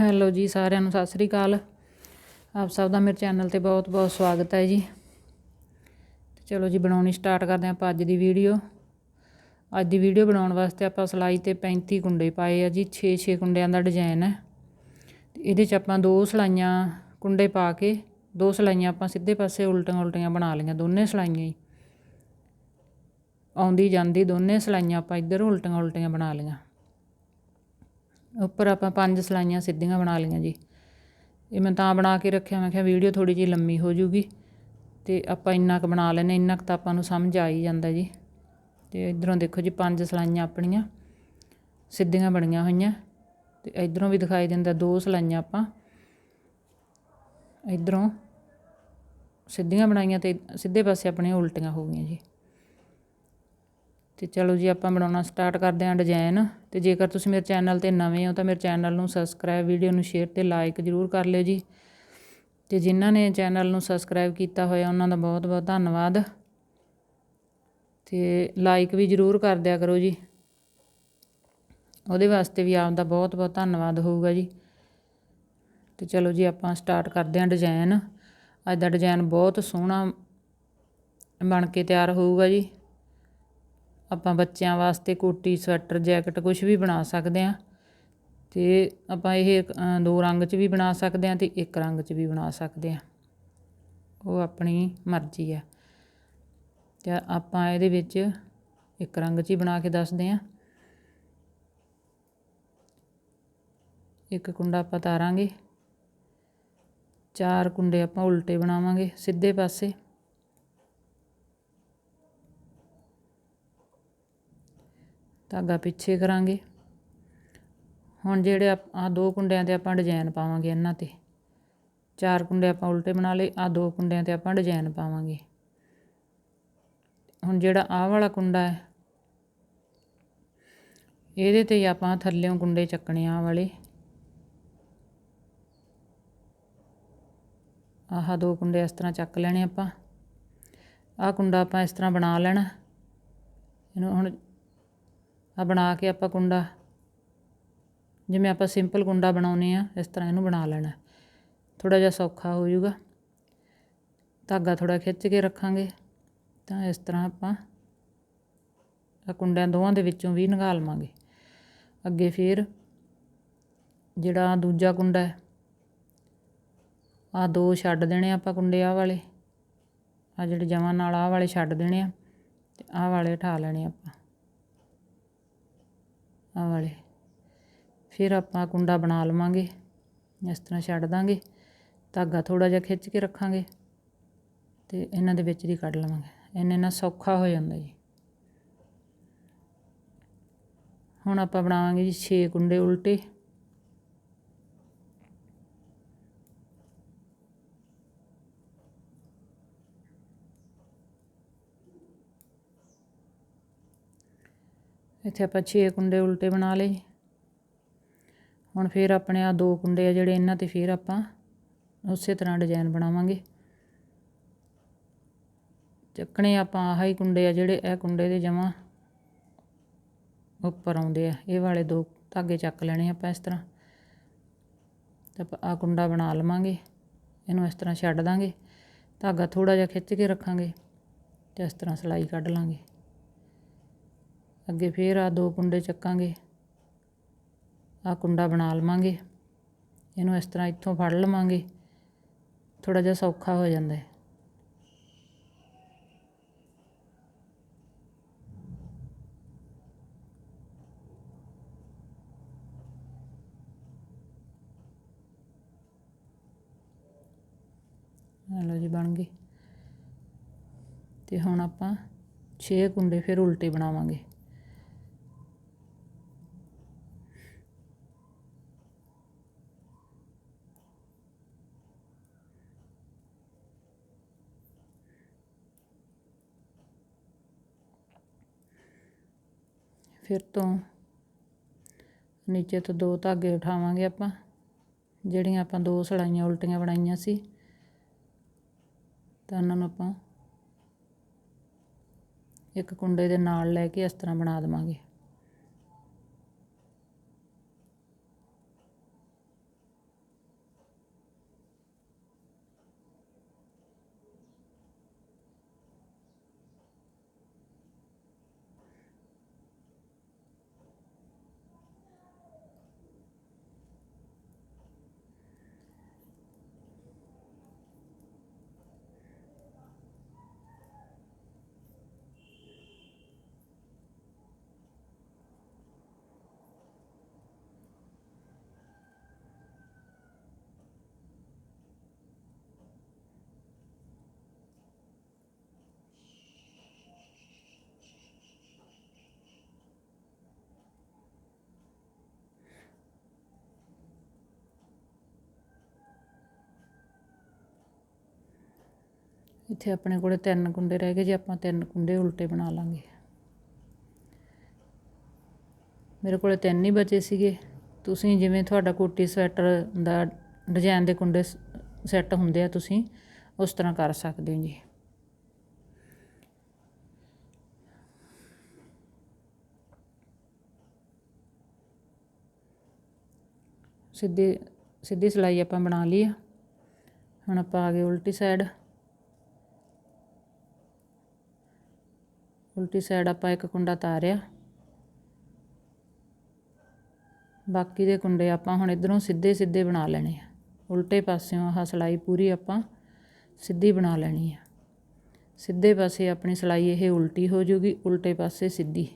Hello ਜੀ ਸਾਰਿਆਂ ਨੂੰ ਸਤਿ ਸ੍ਰੀ ਅਕਾਲ। ਆਪ ਸਭ ਦਾ ਮੇਰੇ ਚੈਨਲ ਤੇ ਬਹੁਤ ਬਹੁਤ ਸਵਾਗਤ ਹੈ ਜੀ। ਤੇ ਚਲੋ ਜੀ ਬਣਾਉਣੀ ਸਟਾਰਟ ਕਰਦੇ ਆਪਾਂ ਅੱਜ ਦੀ ਵੀਡੀਓ। ਅੱਜ ਦੀ ਵੀਡੀਓ ਬਣਾਉਣ ਵਾਸਤੇ ਆਪਾਂ ਸਲਾਈ ਤੇ 35 ਕੁੰਡੇ ਪਾਏ ਆ ਜੀ 6-6 ਕੁੰਡਿਆਂ ਦਾ ਡਿਜ਼ਾਈਨ ਹੈ। ਤੇ ਇਹਦੇ 'ਚ ਆਪਾਂ ਦੋ ਸਲਾਈਆਂ ਕੁੰਡੇ ਪਾ ਕੇ, ਦੋ ਸਲਾਈਆਂ ਆਪਾਂ ਸਿੱਧੇ ਪਾਸੇ ਉਲਟੀਆਂ ਉਲਟੀਆਂ ਬਣਾ ਲਈਆਂ ਦੋਨੇ ਸਲਾਈਆਂ ਹੀ। ਆਉਂਦੀ ਜਾਂਦੀ ਦੋਨੇ ਸਲਾਈਆਂ ਆਪਾਂ ਇੱਧਰ ਉਲਟੀਆਂ ਉਲਟੀਆਂ ਬਣਾ ਲਈਆਂ। ਉੱਪਰ ਆਪਾਂ ਪੰਜ ਸਲਾਈਆਂ ਸਿੱਧੀਆਂ ਬਣਾ ਲਈਆਂ ਜੀ। ਇਹ ਮੈਂ ਤਾਂ ਬਣਾ ਕੇ ਰੱਖਿਆ, ਮੈਂ ਕਿਹਾ ਵੀਡੀਓ ਥੋੜੀ ਜਿਹੀ ਲੰਮੀ ਹੋ ਜੂਗੀ ਤੇ ਆਪਾਂ ਇੰਨਾ ਕੁ ਬਣਾ ਲੈਨੇ ਇੰਨਾ ਕੁ ਤਾਂ ਆਪਾਂ ਨੂੰ ਸਮਝ ਆ ਹੀ ਜਾਂਦਾ ਜੀ। ਤੇ ਇਧਰੋਂ ਦੇਖੋ ਜੀ ਪੰਜ ਸਲਾਈਆਂ ਆਪਣੀਆਂ ਸਿੱਧੀਆਂ ਬਣੀਆਂ ਹੋਈਆਂ ਤੇ ਇਧਰੋਂ ਵੀ ਦਿਖਾਈ ਦਿੰਦਾ ਦੋ ਸਲਾਈਆਂ ਆਪਾਂ। ਇਧਰੋਂ ਸਿੱਧੀਆਂ ਬਣਾਈਆਂ ਤੇ ਸਿੱਧੇ ਪਾਸੇ ਆਪਣੀਆਂ ਉਲਟੀਆਂ ਹੋ ਗਈਆਂ ਜੀ। ਅਤੇ ਚਲੋ ਜੀ ਆਪਾਂ ਬਣਾਉਣਾ ਸਟਾਰਟ ਕਰਦੇ ਹਾਂ ਡਿਜ਼ਾਇਨ ਅਤੇ ਜੇਕਰ ਤੁਸੀਂ ਮੇਰੇ ਚੈਨਲ ਤੇ ਨਵੇਂ ਹੋ ਤਾਂ ਮੇਰੇ ਚੈਨਲ ਨੂੰ ਸਬਸਕ੍ਰਾਈਬ ਵੀਡੀਓ ਨੂੰ ਸ਼ੇਅਰ ਅਤੇ ਲਾਈਕ ਜ਼ਰੂਰ ਕਰ ਲਿਓ ਜੀ। ਅਤੇ ਜਿਨ੍ਹਾਂ ਨੇ ਚੈਨਲ ਨੂੰ ਸਬਸਕ੍ਰਾਈਬ ਕੀਤਾ ਹੋਇਆ ਉਹਨਾਂ ਦਾ ਬਹੁਤ ਬਹੁਤ ਧੰਨਵਾਦ। ਅਤੇ ਲਾਈਕ ਵੀ ਜ਼ਰੂਰ ਕਰ ਦਿਆ ਕਰੋ ਜੀ। ਉਹਦੇ ਵਾਸਤੇ ਵੀ ਆਪ ਦਾ ਬਹੁਤ ਬਹੁਤ ਧੰਨਵਾਦ ਹੋਊਗਾ ਜੀ। ਤੇ ਚਲੋ ਜੀ ਆਪਾਂ ਸਟਾਰਟ ਕਰਦੇ ਹਾਂ ਡਿਜ਼ਾਈਨ ਅੱਜ ਦਾ ਡਿਜ਼ਾਈਨ ਬਹੁਤ ਸੋਹਣਾ ਬਣ ਕੇ ਤਿਆਰ ਹੋਊਗਾ ਜੀ। ਆਪਾਂ ਬੱਚਿਆਂ ਵਾਸਤੇ ਕੋਟੀ, ਸਵੈਟਰ, ਜੈਕਟ ਕੁਝ ਵੀ ਬਣਾ ਸਕਦੇ ਹਾਂ ਅਤੇ ਆਪਾਂ ਇਹ ਦੋ ਰੰਗ 'ਚ ਵੀ ਬਣਾ ਸਕਦੇ ਹਾਂ ਅਤੇ ਇੱਕ ਰੰਗ 'ਚ ਵੀ ਬਣਾ ਸਕਦੇ ਹਾਂ। ਉਹ ਆਪਣੀ ਮਰਜ਼ੀ ਆ ਤੇ ਆਪਾਂ ਇਹਦੇ ਵਿੱਚ ਇੱਕ ਰੰਗ 'ਚ ਹੀ ਬਣਾ ਕੇ ਦੱਸਦੇ ਹਾਂ। ਇੱਕ ਕੁੰਡਾ ਆਪਾਂ ਤਾਰਾਂਗੇ, ਚਾਰ ਕੁੰਡੇ ਆਪਾਂ ਉਲਟੇ ਬਣਾਵਾਂਗੇ ਸਿੱਧੇ ਪਾਸੇ। ਧਾਗਾ ਪਿੱਛੇ ਕਰਾਂਗੇ। ਹੁਣ ਜਿਹੜੇ ਆ ਦੋ ਕੁੰਡਿਆਂ ਤੇ ਆਪਾਂ ਡਿਜ਼ਾਈਨ ਪਾਵਾਂਗੇ ਇਹਨਾਂ ਤੇ। ਚਾਰ ਕੁੰਡੇ ਆਪਾਂ ਉਲਟੇ ਬਣਾ ਲਏ ਆ ਦੋ ਕੁੰਡਿਆਂ ਤੇ ਆਪਾਂ ਡਿਜ਼ਾਈਨ ਪਾਵਾਂਗੇ। ਹੁਣ ਜਿਹੜਾ ਆਹ ਵਾਲਾ ਕੁੰਡਾ ਹੈ, ਇਹਦੇ ਤੇ ਹੀ ਆਪਾਂ ਥੱਲੇੋਂ ਕੁੰਡੇ ਚੱਕਣੇ ਆ ਵਾਲੇ। ਆਹ ਦੋ ਕੁੰਡੇ ਇਸ ਤਰ੍ਹਾਂ ਚੱਕ ਲੈਣੇ ਆਪਾਂ। ਆਹ ਕੁੰਡਾ ਆਪਾਂ ਇਸ ਤਰ੍ਹਾਂ ਬਣਾ ਲੈਣਾ। ਇਹਨੂੰ ਹੁਣ ਆ ਬਣਾ ਕੇ ਆਪਾਂ ਕੁੰਡਾ। ਜਿਵੇਂ ਆਪਾਂ ਸਿੰਪਲ ਕੁੰਡਾ ਬਣਾਉਨੇ ਆ ਇਸ ਤਰ੍ਹਾਂ ਇਹਨੂੰ ਬਣਾ ਲੈਣਾ। ਥੋੜਾ ਜਿਹਾ ਸੌਖਾ ਹੋ ਜਾਊਗਾ। ਧਾਗਾ ਥੋੜਾ ਖਿੱਚ ਕੇ ਰੱਖਾਂਗੇ। ਤਾਂ ਇਸ ਤਰ੍ਹਾਂ ਆਪਾਂ ਆ ਕੁੰਡਿਆਂ ਦੋਵਾਂ ਦੇ ਵਿੱਚੋਂ ਵੀ ਨਿਕਾਲ ਲਵਾਂਗੇ। ਅੱਗੇ ਫੇਰ ਜਿਹੜਾ ਦੂਜਾ ਕੁੰਡਾ ਹੈ ਆ ਦੋ ਛੱਡ ਦੇਣੇ ਆਪਾਂ ਕੁੰਡੇ ਆ ਵਾਲੇ। ਆ ਜਿਹੜੇ ਜਮਾਂ ਨਾਲ ਆ ਵਾਲੇ ਛੱਡ ਦੇਣੇ ਆ, ਤੇ ਆ ਵਾਲੇ ਉਠਾ ਲੈਣੇ ਆਪਾਂ। ਆ ਵਾਲੇ। ਫਿਰ ਆਪਾਂ ਕੁੰਡਾ ਬਣਾ ਲਵਾਂਗੇ, ਇਸ ਤਰ੍ਹਾਂ ਛੱਡ ਦਾਂਗੇ। ਧਾਗਾ ਥੋੜਾ ਜਿਹਾ ਖਿੱਚ ਕੇ ਰੱਖਾਂਗੇ ਤੇ ਇਹਨਾਂ ਦੇ ਵਿੱਚ ਦੀ ਕੱਢ ਲਵਾਂਗੇ। ਇੰਨੇ ਨਾਲ ਸੌਖਾ ਹੋ ਜਾਂਦਾ ਜੀ। ਹੁਣ ਆਪਾਂ ਬਣਾਵਾਂਗੇ ਜੀ 6 ਕੁੰਡੇ ਉਲਟੇ। ਇੱਥੇ ਆਪਾਂ 6 ਕੁੰਡੇ ਉਲਟੇ ਬਣਾ ਲਏ। ਹੁਣ ਫਿਰ ਆਪਣੇ ਆ ਦੋ ਕੁੰਡੇ ਆ ਜਿਹੜੇ ਇਹਨਾਂ ਤੇ ਫਿਰ ਆਪਾਂ ਉਸੇ ਤਰ੍ਹਾਂ ਡਿਜ਼ਾਈਨ ਬਣਾਵਾਂਗੇ। ਚੱਕਣੇ ਆਪਾਂ ਆਹ ਹੀ ਕੁੰਡੇ ਆ ਜਿਹੜੇ ਇਹ ਕੁੰਡੇ ਦੇ ਜਮਾ ਉੱਪਰ ਆਉਂਦੇ ਆ। ਇਹ ਵਾਲੇ ਦੋ ਧਾਗੇ ਚੱਕ ਲੈਣੇ ਆਪਾਂ ਇਸ ਤਰ੍ਹਾਂ। ਤੇ ਆਪਾਂ ਆ ਕੁੰਡਾ ਬਣਾ ਲਵਾਂਗੇ। ਇਹਨੂੰ ਇਸ ਤਰ੍ਹਾਂ ਛੱਡ ਦਾਂਗੇ। ਧਾਗਾ ਥੋੜਾ ਜਿਹਾ ਖਿੱਚ ਕੇ ਰੱਖਾਂਗੇ ਤੇ ਇਸ ਤਰ੍ਹਾਂ ਸਲਾਈ ਕੱਢ ਲਾਂਗੇ। ਅੱਗੇ ਫੇਰ ਆ ਦੋ ਕੁੰਡੇ ਚੱਕਾਂਗੇ ਆ ਕੁੰਡਾ ਬਣਾ ਲਵਾਂਗੇ, ਇਹਨੂੰ ਇਸ ਤਰ੍ਹਾਂ ਇੱਥੋਂ ਫੜ ਲਵਾਂਗੇ ਥੋੜਾ ਜਿਹਾ ਸੌਖਾ ਹੋ ਜਾਂਦਾ ਹੈ। ਲਓ ਜੀ ਬਣ ਗਈ ਤੇ ਹੁਣ ਆਪਾਂ 6 ਕੁੰਡੇ ਫਿਰ ਉਲਟੇ ਬਣਾਵਾਂਗੇ। ਫਿਰ ਤੋਂ ਨੀਚੇ ਤੋਂ ਦੋ ਧਾਗੇ ਉਠਾਵਾਂਗੇ ਆਪਾਂ, ਜਿਹੜੀਆਂ ਆਪਾਂ ਦੋ ਸੜਾਈਆਂ ਉਲਟੀਆਂ ਬਣਾਈਆਂ ਸੀ। ਤਾਂ ਉਹਨਾਂ ਨੂੰ ਆਪਾਂ ਇੱਕ ਕੁੰਡੇ ਦੇ ਨਾਲ ਲੈ ਕੇ ਇਸ ਤਰ੍ਹਾਂ ਬਣਾ ਦਵਾਂਗੇ। ਇੱਥੇ ਆਪਣੇ ਕੋਲੇ ਤਿੰਨ ਕੁੰਡੇ ਰਹਿ ਗਏ, ਜੇ ਆਪਾਂ ਤਿੰਨ ਕੁੰਡੇ ਉਲਟੇ ਬਣਾ ਲਾਂਗੇ। ਮੇਰੇ ਕੋਲੇ ਤਿੰਨ ਹੀ ਬਚੇ ਸੀਗੇ। ਤੁਸੀਂ ਜਿਵੇਂ ਤੁਹਾਡਾ ਕੋਟੀ ਸਵੈਟਰ ਦਾ ਡਿਜ਼ਾਈਨ ਦੇ ਕੁੰਡੇ ਸੈੱਟ ਹੁੰਦੇ ਆ, ਤੁਸੀਂ ਉਸ ਤਰ੍ਹਾਂ ਕਰ ਸਕਦੇ ਹੋ ਜੀ। ਸਿੱਧੀ ਸਿੱਧੀ ਸਿਲਾਈ ਆਪਾਂ ਬਣਾ ਲਈ ਆ। ਹੁਣ ਆਪਾਂ ਆ ਗਏ ਉਲਟੀ ਸਾਈਡ। ਉਲਟੀ ਸਾਈਡ ਆਪਾਂ ਇੱਕ ਕੁੰਡਾ ਤਾਰਿਆ। ਬਾਕੀ ਦੇ ਕੁੰਡੇ ਆਪਾਂ ਹੁਣ ਇਧਰੋਂ ਸਿੱਧੇ ਸਿੱਧੇ ਬਣਾ ਲੈਣੇ ਆ। ਉਲਟੇ ਪਾਸਿਓਂ ਆਹ ਸਿਲਾਈ ਪੂਰੀ ਆਪਾਂ ਸਿੱਧੀ ਬਣਾ ਲੈਣੀ ਆ। ਸਿੱਧੇ ਪਾਸੇ ਆਪਣੀ ਸਿਲਾਈ ਇਹ ਉਲਟੀ ਹੋ ਜੂਗੀ, ਉਲਟੇ ਪਾਸੇ ਸਿੱਧੀ।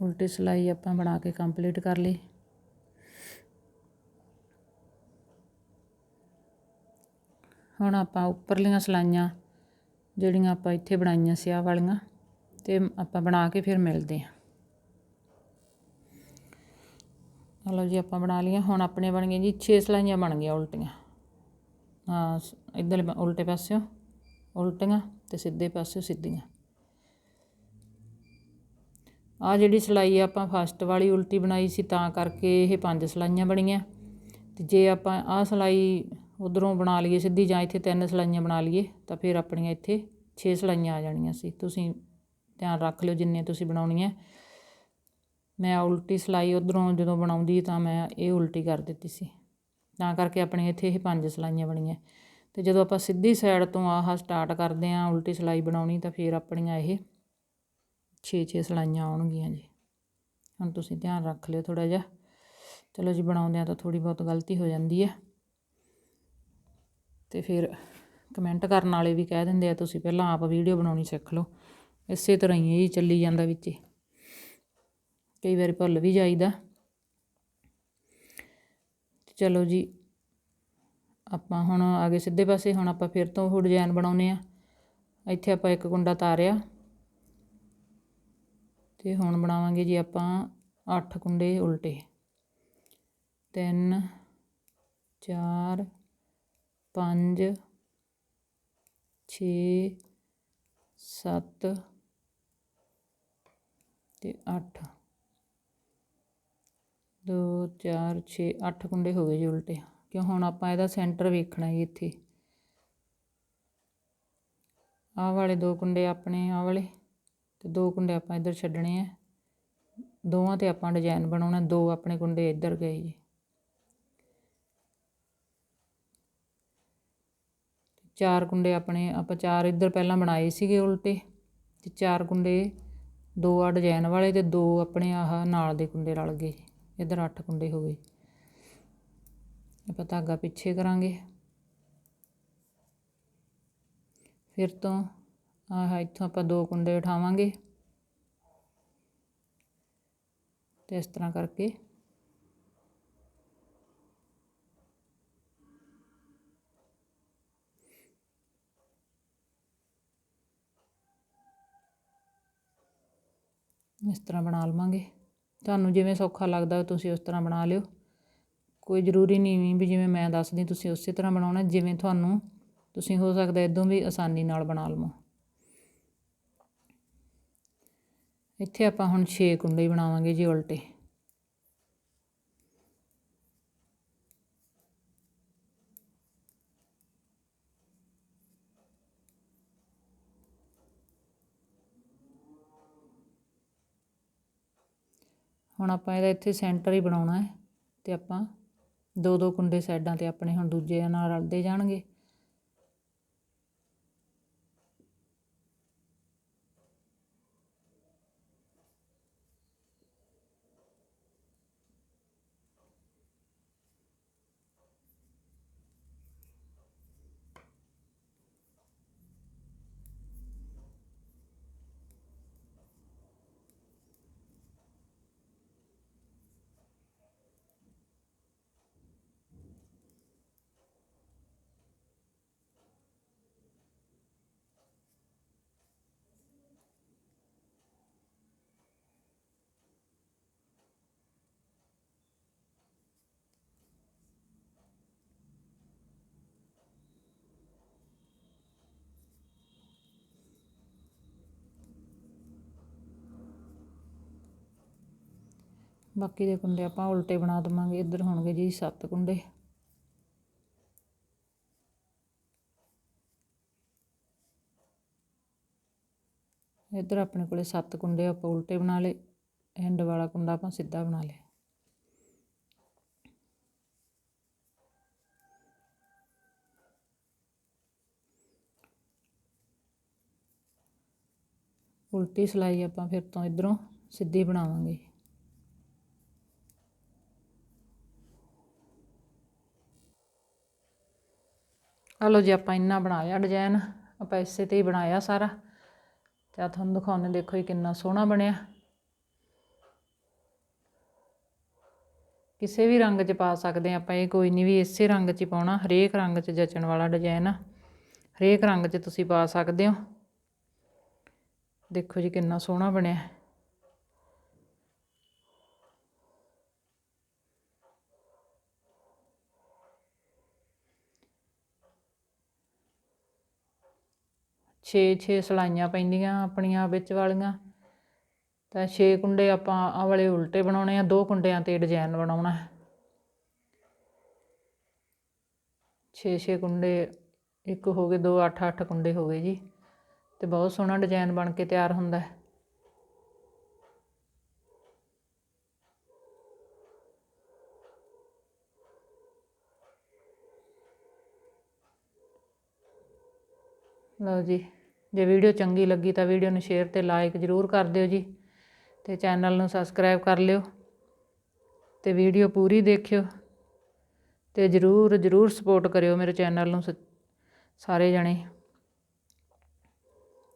ਉਲਟੀ ਸਿਲਾਈ ਆਪਾਂ ਬਣਾ ਕੇ ਕੰਪਲੀਟ ਕਰ ਲਈ। ਹੁਣ ਆਪਾਂ ਉੱਪਰਲੀਆਂ ਸਲਾਈਆਂ ਜਿਹੜੀਆਂ ਆਪਾਂ ਇੱਥੇ ਬਣਾਈਆਂ ਸੀ, ਆਹ ਵਾਲੀਆਂ, ਤੇ ਆਪਾਂ ਬਣਾ ਕੇ ਫਿਰ ਮਿਲਦੇ ਹਾਂ। ਲਓ ਜੀ, ਆਪਾਂ ਬਣਾ ਲਈਆਂ। ਹੁਣ ਆਪਣੇ ਬਣ ਗਏ ਜੀ 6 ਸਲਾਈਆਂ ਬਣ ਗਈਆਂ ਉਲਟੀਆਂ। ਹਾਂ ਇਧਰ ਉਲਟੇ ਪਾਸਿਓਂ ਉਲਟੀਆਂ ਤੇ ਸਿੱਧੇ ਪਾਸਿਓ ਸਿੱਧੀਆਂ। ਆਹ ਜਿਹੜੀ ਸਿਲਾਈ ਆਪਾਂ ਫਸਟ ਵਾਲੀ ਉਲਟੀ ਬਣਾਈ ਸੀ, ਤਾਂ ਕਰਕੇ ਇਹ ਪੰਜ ਸਿਲਾਈਆਂ ਬਣੀਆਂ। ਅਤੇ ਜੇ ਆਪਾਂ ਆਹ ਸਿਲਾਈ ਉੱਧਰੋਂ ਬਣਾ ਲਈਏ ਸਿੱਧੀ ਜਾਂ ਇੱਥੇ ਤਿੰਨ ਸਿਲਾਈਆਂ ਬਣਾ ਲਈਏ, ਤਾਂ ਫਿਰ ਆਪਣੀਆਂ ਇੱਥੇ ਛੇ ਸਿਲਾਈਆਂ ਆ ਜਾਣੀਆਂ ਸੀ। ਤੁਸੀਂ ਧਿਆਨ ਰੱਖ ਲਿਓ ਜਿੰਨੇ ਤੁਸੀਂ ਬਣਾਉਣੀਆਂ। ਮੈਂ ਉਲਟੀ ਸਿਲਾਈ ਉਧਰੋਂ ਜਦੋਂ ਬਣਾਉਂਦੀ, ਤਾਂ ਮੈਂ ਇਹ ਉਲਟੀ ਕਰ ਦਿੱਤੀ ਸੀ। ਤਾਂ ਕਰਕੇ ਆਪਣੇ ਇੱਥੇ ਇਹ ਪੰਜ ਸਿਲਾਈਆਂ ਬਣੀਆਂ। ਤੇ ਜਦੋਂ ਆਪਾਂ ਸਿੱਧੀ ਸਾਈਡ ਤੋਂ ਆਹ ਸਟਾਰਟ ਕਰਦੇ ਆਂ, ਉਲਟੀ ਸਿਲਾਈ ਬਣਾਉਣੀ, ਤਾਂ ਫਿਰ ਆਪਣੀਆਂ ਇਹ 6-6 ਸਲਾਈਆਂ ਆਉਣਗੀਆਂ ਜੀ। ਹੁਣ ਤੁਸੀਂ ਧਿਆਨ ਰੱਖ ਲਿਓ ਥੋੜਾ ਜਿਹਾ। ਚਲੋ ਜੀ ਬਣਾਉਂਦੇ ਆ ਤਾਂ ਥੋੜੀ ਬਹੁਤ ਗਲਤੀ ਹੋ ਜਾਂਦੀ ਹੈ। ਤੇ ਫਿਰ ਕਮੈਂਟ ਕਰਨ ਵਾਲੇ ਵੀ ਕਹਿ ਦਿੰਦੇ ਆ, ਤੁਸੀਂ ਪਹਿਲਾਂ ਆਪ ਵੀਡੀਓ ਬਣਾਉਣੀ ਸਿੱਖ ਲਓ। ਇਸੇ ਤਰ੍ਹਾਂ ਹੀ ਇਹ ਚੱਲੀ ਜਾਂਦਾ ਵਿੱਚ ਕਈ ਵਾਰੀ ਭੁੱਲ ਵੀ ਜਾਈਦਾ। ਚਲੋ ਜੀ, ਆਪਾਂ ਹੁਣ ਆਗੇ ਸਿੱਧੇ ਪਾਸੇ ਹੁਣ ਆਪਾਂ ਫਿਰ ਤੋਂ ਉਹ ਡਿਜ਼ਾਈਨ ਬਣਾਉਨੇ ਆ ਇੱਥੇ ਆਪਾਂ ਇੱਕ ਕੁੰਡਾ ਤਾਰਿਆ। ਤੇ ਹੁਣ ਬਣਾਵਾਂਗੇ ਜੀ ਆਪਾਂ 8 ਕੁੰਡੇ ਉਲਟੇ। 3 4 5 6 7 ਤੇ 8 2 4 6 8 ਕੁੰਡੇ ਹੋ ਗਏ ਜੀ ਉਲਟੇ। ਕਿਉਂ ਹੁਣ ਆਪਾਂ ਇਹਦਾ ਸੈਂਟਰ ਵੇਖਣਾ ਹੈ ਇੱਥੇ। ਆਹ ਵਾਲੇ ਦੋ ਕੁੰਡੇ ਆਪਣੇ, ਆਹ ਵਾਲੇ। ਤੇ ਦੋ ਕੁੰਡੇ ਆਪਾਂ ਇੱਧਰ ਛੱਡਣੇ ਆ। ਦੋਵਾਂ ਤੇ ਆਪਾਂ ਡਿਜ਼ਾਈਨ ਬਣਾਉਣਾ, ਦੋ ਆਪਣੇ ਕੁੰਡੇ ਇੱਧਰ ਗਏ ਜੀ। ਚਾਰ ਕੁੰਡੇ ਆਪਣੇ, ਆਪਾਂ ਚਾਰ ਇੱਧਰ ਪਹਿਲਾਂ ਬਣਾਏ ਸੀਗੇ ਉਲਟੇ, ਤੇ ਚਾਰ ਕੁੰਡੇ ਦੋ ਆ ਡਿਜ਼ਾਈਨ ਵਾਲੇ ਤੇ ਦੋ ਆਪਣੇ ਆਹ ਨਾਲ ਦੇ ਕੁੰਡੇ ਰਲ ਗਏ ਇੱਧਰ 8 ਕੁੰਡੇ ਹੋ ਗਏ। ਆਪਾਂ ਧਾਗਾ ਪਿੱਛੇ ਕਰਾਂਗੇ। ਫਿਰ ਤੋਂ ਆਹ ਇੱਥੋਂ ਆਪਾਂ ਦੋ ਕੁੰਡੇ ਉਠਾਵਾਂਗੇ। ਤੇ ਇਸ ਤਰ੍ਹਾਂ ਕਰਕੇ। ਇਸ ਤਰ੍ਹਾਂ ਬਣਾ ਲਵਾਂਗੇ। ਤੁਹਾਨੂੰ ਜਿਵੇਂ ਸੌਖਾ ਲੱਗਦਾ ਤੁਸੀਂ ਉਸ ਤਰ੍ਹਾਂ ਬਣਾ ਲਿਓ। ਕੋਈ ਜ਼ਰੂਰੀ ਨਹੀਂ ਵੀ ਜਿਵੇਂ ਮੈਂ ਦੱਸਦੀ ਤੁਸੀਂ ਉਸੇ ਤਰ੍ਹਾਂ ਬਣਾਉਣਾ, ਜਿਵੇਂ ਤੁਹਾਨੂੰ ਤੁਸੀਂ ਹੋ ਸਕਦਾ ਇਦੋਂ ਵੀ ਆਸਾਨੀ ਨਾਲ ਬਣਾ ਲਵੋ। ਇੱਥੇ ਆਪਾਂ ਹੁਣ 6 ਕੁੰਡੇ ਬਣਾਵਾਂਗੇ ਜੀ ਉਲਟੇ। ਹੁਣ ਆਪਾਂ ਇਹਦਾ ਇੱਥੇ ਸੈਂਟਰ ਹੀ ਬਣਾਉਣਾ ਹੈ ਤੇ ਆਪਾਂ ਦੋ ਦੋ ਕੁੰਡੇ ਸਾਈਡਾਂ ਤੇ ਆਪਣੇ ਹੁਣ ਦੂਜੇ ਨਾਲ ਰਲਦੇ ਜਾਣਗੇ। ਬਾਕੀ ਦੇ ਕੁੰਡੇ ਆਪਾਂ ਉਲਟੇ ਬਣਾ ਦਵਾਂਗੇ, ਇੱਧਰ ਹੋਣਗੇ ਜੀ 7 ਕੁੰਡੇ। ਇੱਧਰ ਆਪਣੇ ਕੋਲੇ 7 ਕੁੰਡੇ ਆਪਾਂ ਉਲਟੇ ਬਣਾ ਲਏ ਐਂਡ ਵਾਲਾ ਕੁੰਡਾ ਆਪਾਂ ਸਿੱਧਾ ਬਣਾ ਲਿਆ। ਉਲਟੀ ਸਲਾਈ ਆਪਾਂ ਫਿਰ ਤੋਂ ਇਧਰੋਂ ਸਿੱਧੀ ਬਣਾਵਾਂਗੇ। ਆ ਲਓ ਜੀ ਆਪਾਂ ਇੰਨਾ ਬਣਾਇਆ ਡਿਜ਼ਾਈਨ ਆਪਾਂ ਇਸੇ ਤੇ ਹੀ ਬਣਾਇਆ ਸਾਰਾ। ਤੇ ਆ ਤੁਹਾਨੂੰ ਦਿਖਾਉਂਦੇ, ਦੇਖੋ ਜੀ ਕਿੰਨਾ ਸੋਹਣਾ ਬਣਿਆ। ਕਿਸੇ ਵੀ ਰੰਗ 'ਚ ਪਾ ਸਕਦੇ ਆ ਆਪਾਂ, ਇਹ ਕੋਈ ਨਹੀਂ ਵੀ ਇਸੇ ਰੰਗ 'ਚ ਹੀ ਪਾਉਣਾ, ਹਰੇਕ ਰੰਗ 'ਚ ਜਚਣ ਵਾਲਾ ਡਿਜ਼ਾਈਨ ਆ। ਹਰੇਕ ਰੰਗ 'ਚ ਤੁਸੀਂ ਪਾ ਸਕਦੇ ਹੋ। ਦੇਖੋ ਜੀ ਕਿੰਨਾ ਸੋਹਣਾ ਬਣਿਆ। ਛੇ ਛੇ ਸਲਾਈਆਂ ਪੈਂਦੀਆਂ ਆਪਣੀਆਂ ਵਿੱਚ ਵਾਲੀਆਂ। ਤਾਂ ਛੇ ਕੁੰਡੇ ਆਪਾਂ ਆਹ ਵਾਲੇ ਉਲਟੇ ਬਣਾਉਣੇ ਆ, ਦੋ ਕੁੰਡਿਆਂ ਤੇ ਡਿਜ਼ਾਈਨ ਬਣਾਉਣਾ। ਹੈ ਛੇ ਛੇ ਕੁੰਡੇ, ਇੱਕ ਹੋ ਗਏ, ਦੋ ਅੱਠ ਅੱਠ ਕੁੰਡੇ ਹੋ ਗਏ ਜੀ। ਤੇ ਬਹੁਤ ਸੋਹਣਾ ਡਿਜ਼ਾਈਨ ਬਣ ਕੇ ਤਿਆਰ ਹੁੰਦਾ। ਹੈ ਲਓ ਜੀ। ਜੇ ਵੀਡੀਓ ਚੰਗੀ ਲੱਗੀ ਤਾਂ ਵੀਡੀਓ ਨੂੰ ਸ਼ੇਅਰ ਤੇ ਲਾਈਕ ਜ਼ਰੂਰ ਕਰ ਦਿਓ ਜੀ ਤੇ ਚੈਨਲ ਨੂੰ ਸਬਸਕ੍ਰਾਈਬ ਕਰ ਲਿਓ ਤੇ ਵੀਡੀਓ ਪੂਰੀ ਦੇਖਿਓ ਤੇ ਜ਼ਰੂਰ ਜ਼ਰੂਰ ਸਪੋਰਟ ਕਰਿਓ ਮੇਰੇ ਚੈਨਲ ਨੂੰ ਸਾਰੇ ਜਣੇ।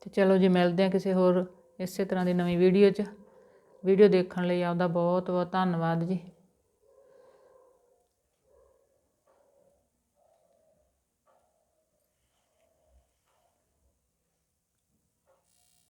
ਤੇ ਚਲੋ ਜੀ, ਮਿਲਦੇ ਆ ਕਿਸੇ ਹੋਰ ਇਸੇ ਤਰ੍ਹਾਂ ਦੀ ਨਵੀਂ ਵੀਡੀਓ 'ਚ। ਵੀਡੀਓ ਦੇਖਣ ਲਈ ਆਪਦਾ ਬਹੁਤ ਬਹੁਤ ਧੰਨਵਾਦ ਜੀ।